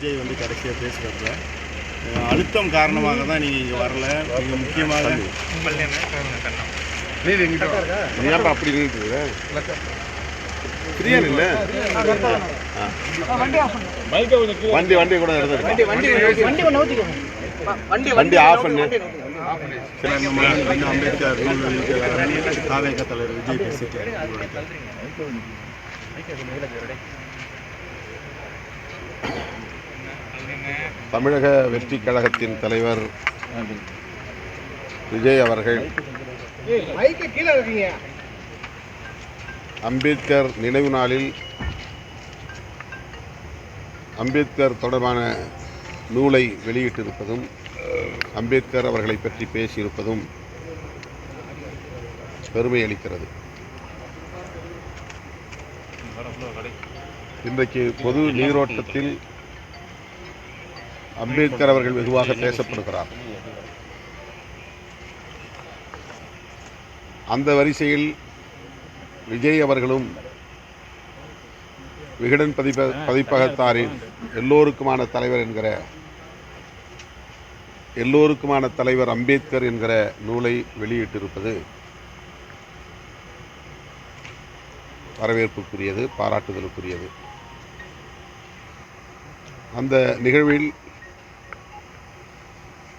விஜய் வந்து கடைசியாக பேசுகிறப்ப அழுத்தம் காரணமாக தான் நீங்கள் இங்கே வரல. மிக முக்கியமாக ஏன்ப்பா அப்படி நின்றுட்டு ஃப்ரீயா இல்லை? வண்டி வண்டி கூட எடுத்து வண்டி ஆஃப் பண்ணு. நம்ம இன்னும் அம்பேத்கர் தாவேக தலைவர் விஜய் பேசிட்டு உங்களோட கருத்து. தமிழக வெற்றி கழகத்தின் தலைவர் விஜய் அவர்கள் அம்பேத்கர் நினைவு நாளில் அம்பேத்கர் தொடர்பான நூலை வெளியிட்டிருப்பதும் அம்பேத்கர் அவர்களை பற்றி பேசியிருப்பதும் பெருமை அளிக்கிறது. இன்றைக்கு பொது நீரோட்டத்தில் அம்பேத்கர் அவர்கள் வெகுவாக பேசப்படுகிறார். அந்த வரிசையில் விஜய் அவர்களும் விகடன் பதிப்ப பதிப்பகத்தாரின் எல்லோருக்குமான தலைவர் என்கிற எல்லோருக்குமான தலைவர் அம்பேத்கர் என்கிற நூலை வெளியிட்டிருப்பது வரவேற்புக்குரியது பாராட்டுதலுக்குரியது. அந்த நிகழ்வில்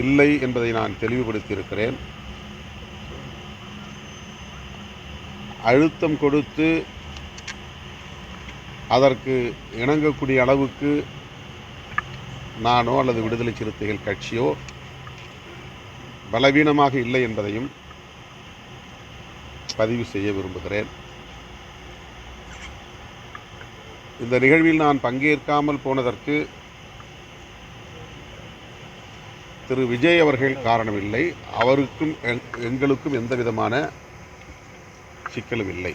இல்லை என்பதை நான் தெளிவுபடுத்தியிருக்கிறேன். அழுத்தம் கொடுத்து அதற்கு இணங்கக்கூடிய அளவுக்கு நானோ அல்லது விடுதலை சிறுத்தைகள் கட்சியோ பலவீனமாக இல்லை என்பதையும் பதிவு செய்ய விரும்புகிறேன். இந்த நிகழ்வில் நான் பங்கேற்காமல் போனதற்கு திரு விஜய் அவர்கள் காரணமில்லை. அவருக்கும் எங்- எங்களுக்கும் எந்த விதமான சிக்கலும் இல்லை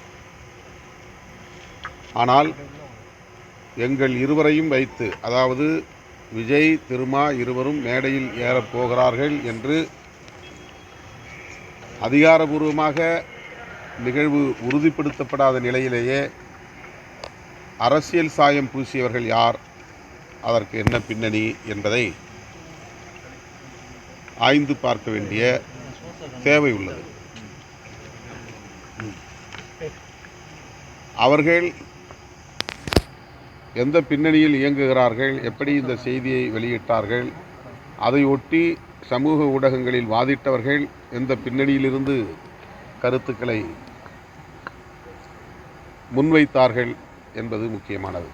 ஆனால் எங்கள் இருவரையும் வைத்து அதாவது விஜய் திருமா இருவரும் மேடையில் ஏறப் போகிறார்கள் என்று அதிகாரபூர்வமாக நிகழ்வு உறுதிப்படுத்தப்படாத நிலையிலேயே அரசியல் சாயம் பூசியவர்கள் யார்? அதற்கு என்ன பின்னணி என்பதை ஆய்ந்து பார்க்க வேண்டிய தேவை உள்ளது. அவர்கள் எந்த பின்னணியில் இயங்குகிறார்கள் எப்படி இந்த செய்தியை வெளியிட்டார்கள் அதை ஒட்டி சமூக ஊடகங்களில் வாதிட்டவர்கள் எந்த பின்னணியிலிருந்து கருத்துக்களை முன்வைத்தார்கள் என்பது முக்கியமானது.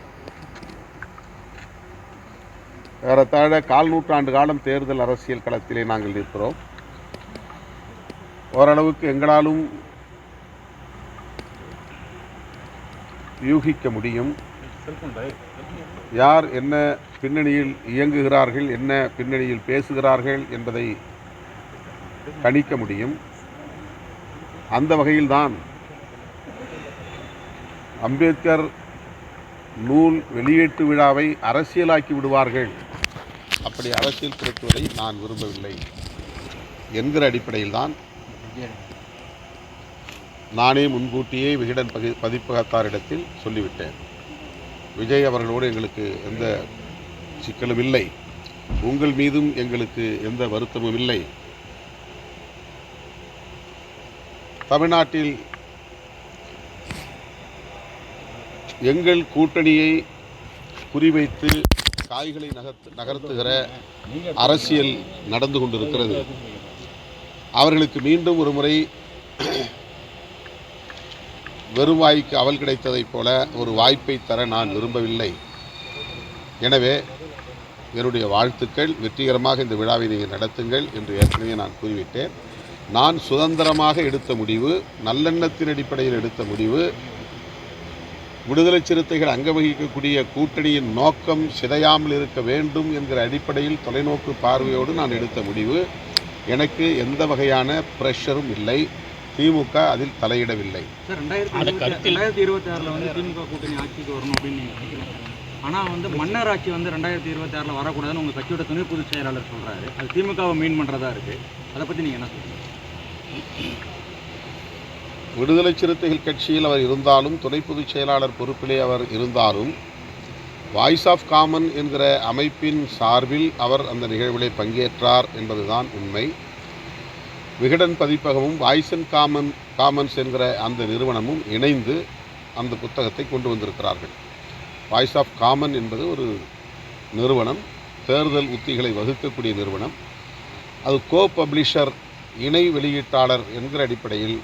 ஏறத்தாழ கால் நூற்றாண்டு காலம் தேர்தல் அரசியல் களத்திலே நாங்கள் இருக்கிறோம் ஓரளவுக்கு எங்களாலும் யூகிக்க முடியும். யார் என்ன பின்னணியில் இயங்குகிறார்கள் என்ன பின்னணியில் பேசுகிறார்கள் என்பதை கணிக்க முடியும். அந்த வகையில்தான் அம்பேத்கர் நூல் வெளியீட்டு விழாவை அரசியலாக்கி விடுவார்கள். அப்படி அரசியல் திருத்துவதை நான் விரும்பவில்லை. என்கிற அடிப்படையில் தான் நானே முன்கூட்டியே விகடன் பகி பதிப்பகத்தாரிடத்தில் சொல்லிவிட்டேன். விஜய் அவர்களோடு எங்களுக்கு எந்த சிக்கலும் இல்லை. உங்கள் மீதும் எங்களுக்கு எந்த வருத்தமும் இல்லை. தமிழ்நாட்டில் எங்கள் கூட்டணியை குறிவைத்து காய்களை நகர்த்து நகர்த்துகிற அரசியல் நடந்து கொண்டிருக்கிறது. அவர்களுக்கு மீண்டும் ஒரு முறை வெறுவாய்க்கு அவல் கிடைத்ததைப் போல ஒரு வாய்ப்பை தர நான் விரும்பவில்லை. எனவே என்னுடைய வாழ்த்துக்கள். வெற்றிகரமாக இந்த விழாவை நீங்கள் நடத்துங்கள் என்று ஏற்கனவே நான் கூறிவிட்டேன். நான் சுதந்திரமாக எடுத்த முடிவு நல்லெண்ணத்தின் அடிப்படையில் எடுத்த முடிவு விடுதலை சிறுத்தைகள் அங்க வகிக்கக்கூடிய கூட்டணியின் நோக்கம் சிதையாமல் இருக்க வேண்டும் என்கிற அடிப்படையில் தொலைநோக்கு பார்வையோடு நான் எடுத்த முடிவு. எனக்கு எந்த வகையான ப்ரெஷரும் இல்லை. திமுக அதில் தலையிடவில்லை. சார் ரெண்டாயிரத்தி இருபத்தி கருத்தில் ரெண்டாயிரத்தி இருபத்தி ஆறில் வந்து திமுக கூட்டணி ஆட்சிக்கு வரணும் அப்படின்னு ஆனால் வந்து மன்னர் ஆட்சி வந்து ரெண்டாயிரத்தி இருபத்தி ஆறில் வரக்கூடாதுன்னு உங்கள் கட்சியோட துணை பொதுச் செயலாளர் சொல்கிறாரு அது திமுகவை மீன் பண்ணுறதா இருக்குது அதை பற்றி நீங்கள் என்ன சொல்றீங்க? விடுதலை சிறுத்தைகள் கட்சியில் அவர் இருந்தாலும் துணை பொதுச் செயலாளர் பொறுப்பிலே அவர் இருந்தாலும் வாய்ஸ் ஆஃப் காமன் என்கிற அமைப்பின் சார்பில் அவர் அந்த நிகழ்விலே பங்கேற்றார் என்பதுதான் உண்மை. விகடன் பதிப்பகமும் வாய்ஸ் அண்ட் காமன் காமன்ஸ் என்கிற அந்த நிறுவனமும் இணைந்து அந்த புத்தகத்தை கொண்டு வந்திருக்கிறார்கள். வாய்ஸ் ஆஃப் காமன் என்பது ஒரு நிறுவனம் தேர்தல் உத்திகளை வகுக்கக்கூடிய நிறுவனம். அது கோ பப்ளிஷர் இணை வெளியீட்டாளர் என்கிற அடிப்படையில்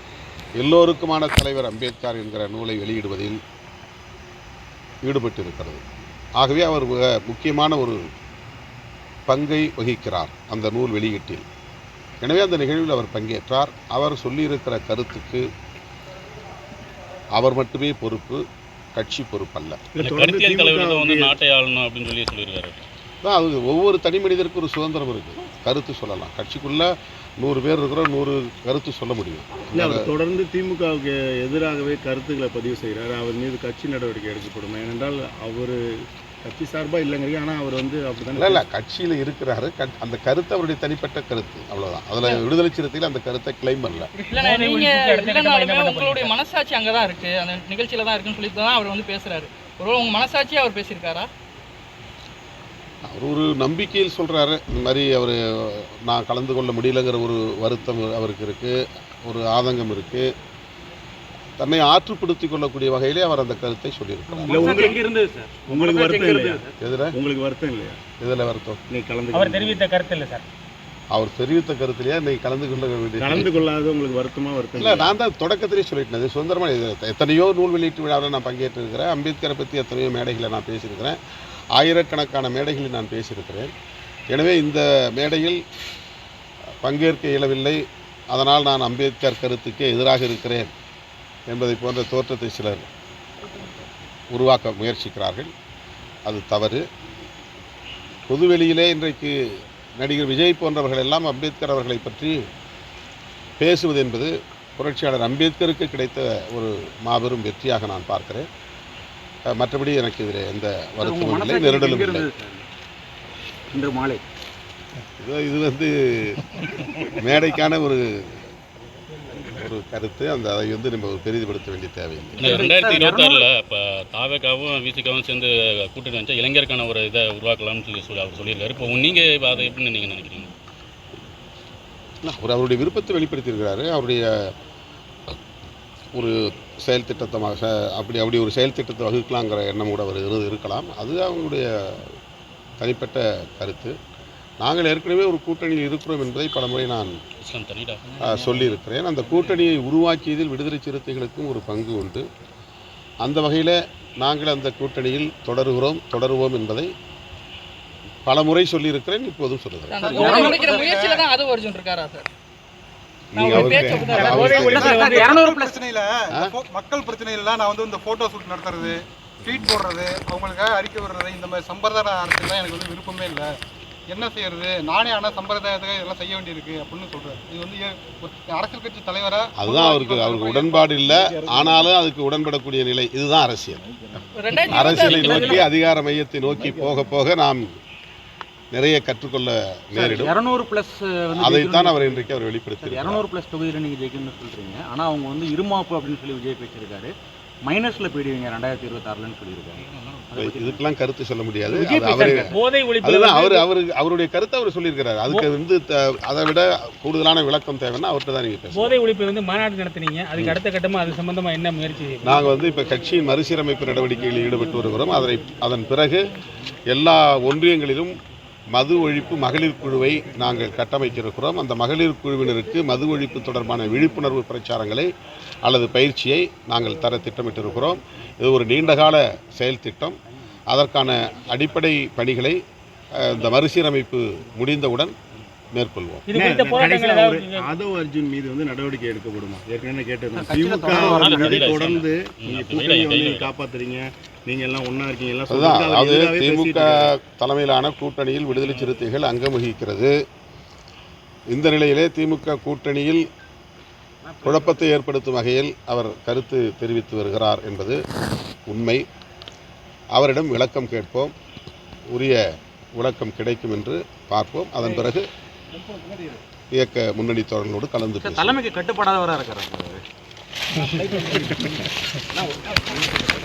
எல்லோருக்குமான தலைவர் அம்பேத்கர் என்கிற நூலை வெளியிடுவதில் ஈடுபட்டிருக்கிறது. ஆகவே அவர் மிக முக்கியமான ஒரு பங்கை வகிக்கிறார் அந்த நூல் வெளியீட்டில். எனவே அந்த நிகழ்வில் அவர் பங்கேற்றார். அவர் சொல்லியிருக்கிற கருத்துக்கு அவர் மட்டுமே பொறுப்பு கட்சி பொறுப்பல்ல. நாட்டை ஆளணும் அப்படின்னு சொல்லி சொல்லியிருக்காரு. அதான் அது ஒவ்வொரு தனி மனிதருக்கும் ஒரு சுதந்திரம் இருக்குது கருத்து சொல்லலாம். கட்சிக்குள்ள நூறு பேர் இருக்கிறோம் நூறு கருத்து சொல்ல முடியும். இல்லை அவர் தொடர்ந்து திமுகவுக்கு எதிராகவே கருத்துக்களை பதிவு செய்கிறார் அவர் மீது கட்சி நடவடிக்கை எடுக்கப்படும். ஏனென்றால் அவர் கட்சி சார்பாக இல்லைங்கிறீங்க. ஆனால் அவர் வந்து இல்லை அப்படிதான் இல்லை கட்சியில் இருக்கிறாரு. கட்- அந்த கருத்து அவருடைய தனிப்பட்ட கருத்து. அவ்வளவுதான். அதில் விடுதலை சிறுத்தையில் அந்த கருத்தை கிளைம் பண்ணல. உங்களுடைய மனசாட்சி அங்கே தான் இருக்கு. அந்த நிகழ்ச்சியில தான் இருக்குன்னு சொல்லிட்டு தான் அவர் வந்து பேசுறாரு. ஒருவேளை உங்க மனசாட்சியே அவர் பேசியிருக்காரா? அவர் ஒரு நம்பிக்கையில் சொல்கிறாரு இந்த மாதிரி அவர் நான் கலந்து கொள்ள முடியலங்கிற ஒரு வருத்தம் அவருக்கு இருக்குது ஒரு ஆதங்கம் இருக்குது தன்னை ஆற்றுப்படுத்திக் கொள்ளக்கூடிய வகையிலே அவர் அந்த கருத்தை சொல்லியிருக்கிறார். உங்களுக்கு வருத்தம் இல்லையா? எதில் உங்களுக்கு வருத்தம் இல்லையா? எதில் வருத்தம். நீ கலந்து அவர் தெரிவித்த கருத்து இல்லை சார். அவர் தெரிவித்த கருத்திலேயே இன்னைக்கு கலந்து கொள்ள வேண்டிய கலந்து கொள்ளாத உங்களுக்கு வருத்தமா வருத்தம் இல்லை நான் தான் தொடக்கத்திலே சொல்லிட்டேன். இது சுதந்திரமாக எத்தனையோ நூல் வெளியீட்டு விழாவில் நான் பங்கேற்றிருக்கிறேன். அம்பேத்கரை பற்றி எத்தனையோ மேடைகளை நான் பேசியிருக்கிறேன். ஆயிரக்கணக்கான மேடைகளில் நான் பேசியிருக்கிறேன். எனவே இந்த மேடையில் பங்கேற்க இயலவில்லை. அதனால் நான் அம்பேத்கர் கருத்துக்கே எதிராக இருக்கிறேன் என்பதை போன்ற தோற்றத்தை சிலர் உருவாக்க முயற்சிக்கிறார்கள். அது தவறு. பொதுவெளியிலே இன்றைக்கு நடிகர் விஜய் போன்றவர்கள் எல்லாம் அம்பேத்கர் அவர்களை பற்றி பேசுவது என்பது புரட்சியாளர் அம்பேத்கருக்கு கிடைத்த ஒரு மாபெரும் வெற்றியாக நான் பார்க்கிறேன். மற்றபடி எனக்கு இதில் எந்த வருத்தமும் இல்லை நெருடலும் இல்லை. இன்று மாலை. இது வந்து மேடைக்கான ஒரு கருத்து. அந்த அதை வந்து நம்ம பெரிதுபடுத்த வேண்டிய தேவையில்லை ரெண்டாயிரத்தி இருபத்தாறில் இப்போ தாவேக்காவும் விசிகாவும் சேர்ந்து கூட்டணி வச்சா இளைஞருக்கான ஒரு இதை உருவாக்கலாம்னு சொல்லி சொல்லி அவர் சொல்லியிருக்காரு. இப்போ நீங்கள் அதை எப்படின்னு நீங்கள் நினைக்கிறீங்க? அவர் அவருடைய விருப்பத்தை வெளிப்படுத்தியிருக்கிறாரு. அவருடைய ஒரு செயல் திட்டத்தமாக அப்படி அப்படி ஒரு செயல் திட்டத்தை வகுக்கலாங்கிற எண்ணம் கூட அவர் இரு இருக்கலாம். அது அவங்களுடைய தனிப்பட்ட கருத்து. நாங்கள் ஏற்கனவே ஒரு கூட்டணியில் இருக்கிறோம் என்பதை பலமுறை நான் இஸ்லாம் தனிடா ஆ, சொல்லியிருக்கிறேன். அந்த கூட்டணியை உருவாக்கியதில் விடுதலை சிறுத்தைகளுக்கும் ஒரு பங்கு உண்டு. அந்த வகையில் நாங்கள் அந்த கூட்டணியில் தொடருகிறோம் தொடருவோம் என்பதை பல முறை சொல்லியிருக்கிறேன் இப்போதும் சொல்லுகிறேன் நான் மக்கள் பிரச்சனையில நான் வந்து இந்த போட்டோ ஷூட் நடத்துறது ட்வீட் போடுறது அவங்களுக்காக அறிக்கை விடுறது இந்த மாதிரி சம்பிரதாய அரசியல்லாம் எனக்கு வந்து விருப்பமே இல்லை. என்ன செய்யறது? நானே ஆனால் சம்பிரதாயத்துக்காக இதெல்லாம் செய்ய வேண்டியிருக்கு அப்படின்னு சொல்றாரு. இது வந்து அரசியல் கட்சி தலைவரா அதுதான் அவருக்கு அவருக்கு உடன்பாடு இல்லை. ஆனாலும் அதுக்கு உடன்படக்கூடிய நிலை. இதுதான் அரசியல். அரசியலை நோக்கி அதிகார மையத்தை நோக்கி போக போக நாம் நிறைய கற்றுக்கொள்ள நேரிடும். இரநூறு பிளஸ் வந்து அதைத்தான் அவர் இன்றைக்கு அவர் வெளிப்படுத்தி இரநூறு பிளஸ் தொகுதியில் நீங்கள் ஜெயிக்கணும்னு சொல்றீங்க. ஆனால் அவங்க வந்து இருமாப்பு அப்படின்னு சொல்லி விஜய் பேசியிருக்காரு. மைனஸ்ல போயிடுவீங்க ரெண்டாயிரத்தி இருபத்தாறுலன்னு பத்தி இதுக்கெல்லாம் கருத்து சொல்ல முடியாது. அவரு அவர் அவருடைய கருத்தை அவர் சொல்லியிருக்கிறார். அதுக்கு வந்து த- அதை விட கூடுதலான விளக்கம் தேவைன்னா அவர்கிட்ட தான் நீங்கள் போதை ஒழிப்பு வந்து மாநாடு நடத்துனீங்க. அதுக்கு அடுத்த கட்டமா அது சம்பந்தமா என்ன முயற்சி நாங்கள் வந்து இப்போ கட்சியின் மறுசீரமைப்பு நடவடிக்கைகளில் ஈடுபட்டு வருகிறோம். அதனை அதன் பிறகு எல்லா ஒன்றியங்களிலும் மது ஒழிப்பு மகளிர் குழுவை நாங்கள் கட்டமைக்கிருக்கிறோம் அந்த மகளிர் குழுவினருக்கு மது ஒழிப்பு தொடர்பான விழிப்புணர்வு பிரச்சாரங்களை அல்லது பயிற்சியை நாங்கள் தர திட்டமிட்டிருக்கிறோம். இது ஒரு நீண்டகால செயல் திட்டம். அதற்கான அடிப்படை பணிகளை இந்த மறுசீரமைப்பு முடிந்தவுடன் மேற்கொள்வோம். ஆதவ் அர்ஜுன் மீது வந்து நடவடிக்கை எடுக்கப்படுமா? ஏற்கனவே கேட்டிருந்தோம் திமுக தொடர்ந்து. நீங்க கூட்டணி வந்து. காப்பாத்துறீங்க. நீங்க எல்லாம் ஒண்ணா இருக்கீங்க எல்லாம் பேசிட்டு திமுக. தலைமையிலான கூட்டணியில் விடுதலை சிறுத்தைகள் அங்கம் வகிக்கிறது இந்த நிலையிலே திமுக கூட்டணியில் குழப்பத்தை ஏற்படுத்தும் வகையில் அவர் கருத்து தெரிவித்து வருகிறார் என்பது உண்மை. அவரிடம் விளக்கம் கேட்போம். உரிய விளக்கம் கிடைக்கும் என்று பார்ப்போம். அதன் பிறகு இயக்க முன்னணி தோழர்களோடு கலந்து. தலைமைக்கு கட்டுப்படாதவராக இருக்கிறாங்க